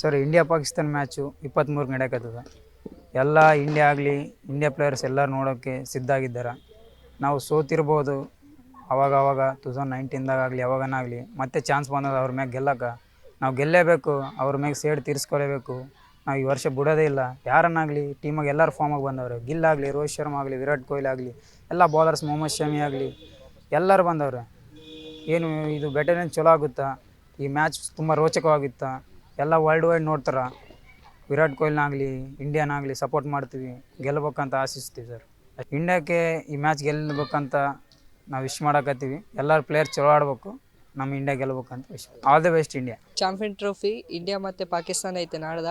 Sir India Pakistan match ಇಪ್ಪತ್ತ್ಮೂರು ನಡೆಯಕತ್ತದ. ಎಲ್ಲ ಇಂಡಿಯಾ ಆಗಲಿ ಇಂಡಿಯಾ ಪ್ಲೇಯರ್ಸ್ ಎಲ್ಲರೂ ನೋಡೋಕ್ಕೆ ಸಿದ್ಧ ಆಗಿದ್ದಾರೆ. ನಾವು ಸೋತಿರ್ಬೋದು. ಅವಾಗ ಅವಾಗ ಟೂ ತೌಸಂಡ್ ನೈನ್ಟೀನ್ದಾಗ ಆಗಲಿ ಯಾವಾಗನಾಗಲಿ ಮತ್ತೆ ಚಾನ್ಸ್ ಬಂದದ ಅವ್ರ ಮ್ಯಾಗೆ ಗೆಲ್ಲಕ್ಕೆ ನಾವು ಗೆಲ್ಲೇಬೇಕು, ಅವ್ರ ಮ್ಯಾಗೆ ಸೇಡ್ ತೀರಿಸ್ಕೊಲೇಬೇಕು ನಾವು ಈ ವರ್ಷ ಬಿಡೋದೇ ಇಲ್ಲ. ಯಾರನ್ನಾಗಲಿ ಟೀಮಾಗ ಎಲ್ಲರೂ ಫಾರ್ಮಾಗಿ ಬಂದವರು. ಗಿಲ್ ಆಗಲಿ, ರೋಹಿತ್ ಶರ್ಮಾ ಆಗಲಿ, ವಿರಾಟ್ ಕೊಹ್ಲಿ ಆಗಲಿ, ಎಲ್ಲ ಬೌಲರ್ಸ್ ಮೊಹಮ್ಮದ್ ಶಮಿ ಆಗಲಿ, ಎಲ್ಲರೂ ಬಂದವ್ರೆ. ಏನು, ಇದು ಬೆಟರ್ ಚಲೋ ಆಗುತ್ತಾ? ಈ ಮ್ಯಾಚ್ ತುಂಬ ರೋಚಕವಾಗುತ್ತಾ? ಎಲ್ಲ ವರ್ಲ್ಡ್ ವೈಡ್ ನೋಡ್ತಾರೆ. ವಿರಾಟ್ ಕೊಹ್ಲಿನಾಗಲಿ ಇಂಡಿಯಾನಾಗಲಿ ಸಪೋರ್ಟ್ ಮಾಡ್ತೀವಿ. ಗೆಲ್ಲಬೇಕಂತ ಆಶಿಸ್ತೀವಿ ಸರ್ ಇಂಡಿಯಾಕ್ಕೆ ಈ ಮ್ಯಾಚ್ ಗೆಲ್ಲಬೇಕಂತ ನಾವು ವಿಶ್ ಮಾಡಕತ್ತೀವಿ. ಎಲ್ಲರ ಪ್ಲೇಯರ್ ಚಲೋ ಆಡ್ಬೇಕು. ನಮ್ಮ India ಗೆಲ್ಲಬೇಕಂತ wish all the best India champion trophy India ಮತ್ತು ಪಾಕಿಸ್ತಾನ ಐತೆ ನಾಡ್ದ.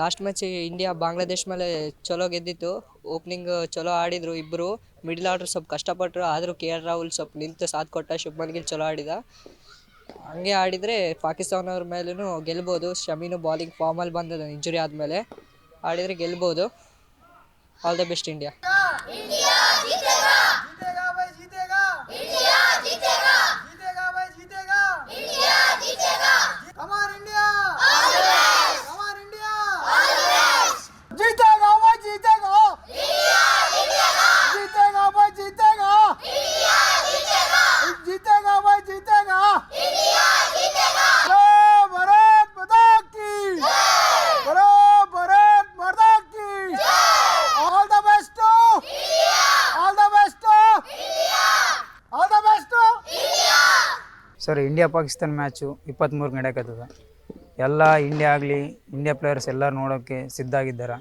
ಲಾಸ್ಟ್ ಮ್ಯಾಚ್ ಇಂಡಿಯಾ ಬಾಂಗ್ಲಾದೇಶ್ ಮೇಲೆ ಚಲೋ ಗೆದ್ದಿತ್ತು. ಓಪನಿಂಗ್ ಚಲೋ ಆಡಿದರು ಇಬ್ಬರು ಮಿಡ್ಲ್ ಆರ್ಡ್ರ್ ಸ್ವಲ್ಪ ಕಷ್ಟಪಟ್ಟರು ಆದರೂ ಕೆ ಆರ್ ರಾಹುಲ್ ಸ್ವಲ್ಪ ನಿಂತು ಸಾಥ್ ಕೊಟ್ಟ, ಶುಭ್ಮನ್ ಗಿಲ್ ಚಲೋ ಆಡಿದ. ಹಂಗೆ ಆಡಿದರೆ ಪಾಕಿಸ್ತಾನ ಅವ್ರ ಮೇಲೂ ಗೆಲ್ಬೋದು. ಶಮೀನು ಬಾಲಿಂಗ್ ಫಾರ್ಮಲ್ಲಿ ಬಂದದ ಇಂಜುರಿ ಆದಮೇಲೆ. ಆಡಿದರೆ ಗೆಲ್ಬೋದು. All the best India sir India Pakistan match ಇಪ್ಪತ್ತ್ಮೂರು ನಡೆಯಕತ್ತದ. ಎಲ್ಲ ಇಂಡಿಯಾ ಆಗಲಿ ಇಂಡಿಯಾ ಪ್ಲೇಯರ್ಸ್ ಎಲ್ಲರೂ ನೋಡೋಕ್ಕೆ ಸಿದ್ಧ ಆಗಿದ್ದಾರೆ.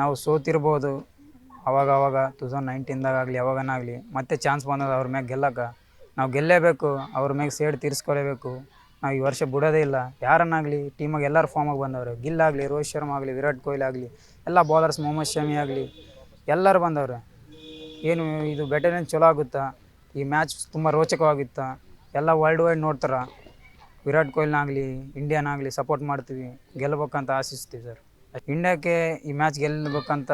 ನಾವು ಸೋತಿರ್ಬೋದು. ಅವಾಗ ಅವಾಗ ಟೂ ತೌಸಂಡ್ ನೈನ್ಟೀನ್ದಾಗ ಆಗಲಿ ಯಾವಾಗನಾಗಲಿ ಮತ್ತೆ ಚಾನ್ಸ್ ಬಂದದ ಅವ್ರ ಮ್ಯಾಗೆ ಗೆಲ್ಲಕ್ಕೆ ನಾವು ಗೆಲ್ಲೇಬೇಕು, ಅವ್ರ ಮ್ಯಾಗೆ ಸೇಡ್ ತೀರಿಸ್ಕೊಲೇಬೇಕು ನಾವು ಈ ವರ್ಷ ಬಿಡೋದೇ ಇಲ್ಲ. ಯಾರನ್ನಾಗಲಿ ಟೀಮಾಗ ಎಲ್ಲರೂ ಫಾರ್ಮಾಗಿ ಬಂದವರು. ಗಿಲ್ ಆಗಲಿ ರೋಹಿತ್ ಶರ್ಮಾ ಆಗಲಿ, ವಿರಾಟ್ ಕೊಹ್ಲಿ ಆಗಲಿ, ಎಲ್ಲ ಬೌಲರ್ಸ್ ಮೊಹಮ್ಮದ್ ಶಮಿ ಆಗಲಿ, ಎಲ್ಲರೂ ಬಂದವ್ರೆ. ಏನು, ಇದು ಬೆಟರ್ ಚಲೋ ಆಗುತ್ತಾ? ಈ ಮ್ಯಾಚ್ ತುಂಬ ರೋಚಕವಾಗುತ್ತಾ? ಎಲ್ಲ ವರ್ಲ್ಡ್ ವೈಡ್ ನೋಡ್ತಾರೆ. ವಿರಾಟ್ ಕೊಹ್ಲಿನಾಗಲಿ ಇಂಡಿಯಾನಾಗಲಿ ಸಪೋರ್ಟ್ ಮಾಡ್ತೀವಿ. ಗೆಲ್ಲಬೇಕಂತ ಆಶಿಸ್ತೀವಿ ಸರ್ ಇಂಡಿಯಾಕ್ಕೆ ಈ ಮ್ಯಾಚ್ ಗೆಲ್ಲಬೇಕಂತ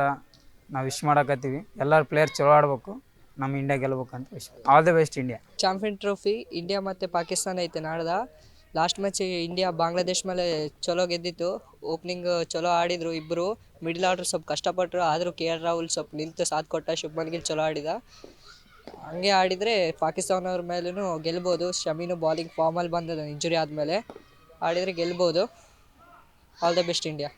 ನಾವು ವಿಶ್ ಮಾಡಕತ್ತೀವಿ. ಎಲ್ಲರ ಪ್ಲೇಯರ್ ಚಲೋ ಆಡ್ಬೇಕು. ನಮ್ಮ India ಗೆಲ್ಲಬೇಕಂತ wish all the best India champion trophy India ಮತ್ತು ಪಾಕಿಸ್ತಾನ ಐತೆ ನಾಡ್ದ. ಲಾಸ್ಟ್ ಮ್ಯಾಚ್ ಇಂಡಿಯಾ ಬಾಂಗ್ಲಾದೇಶ್ ಮೇಲೆ ಚಲೋ ಗೆದ್ದಿತ್ತು. ಓಪನಿಂಗ್ ಚಲೋ ಆಡಿದರು ಇಬ್ಬರು ಮಿಡ್ಲ್ ಆರ್ಡ್ರ್ ಸ್ವಲ್ಪ ಕಷ್ಟಪಟ್ಟರು ಆದರೂ ಕೆ ಆರ್ ರಾಹುಲ್ ಸ್ವಲ್ಪ ನಿಂತು ಸಾಥ್ ಕೊಟ್ಟ. ಶುಭ್ಮನ್ ಗಿಲ್ ಚಲೋ ಆಡಿದ. ಹಂಗೆ ಆಡಿದರೆ ಪಾಕಿಸ್ತಾನ ಅವ್ರ ಮೇಲೂ ಗೆಲ್ಬೋದು. ಶಮೀನು ಬಾಲಿಂಗ್ ಫಾರ್ಮಲ್ಲಿ ಬಂದದ ಇಂಜುರಿ ಆದಮೇಲೆ. ಆಡಿದರೆ ಗೆಲ್ಬೋದು. All the best India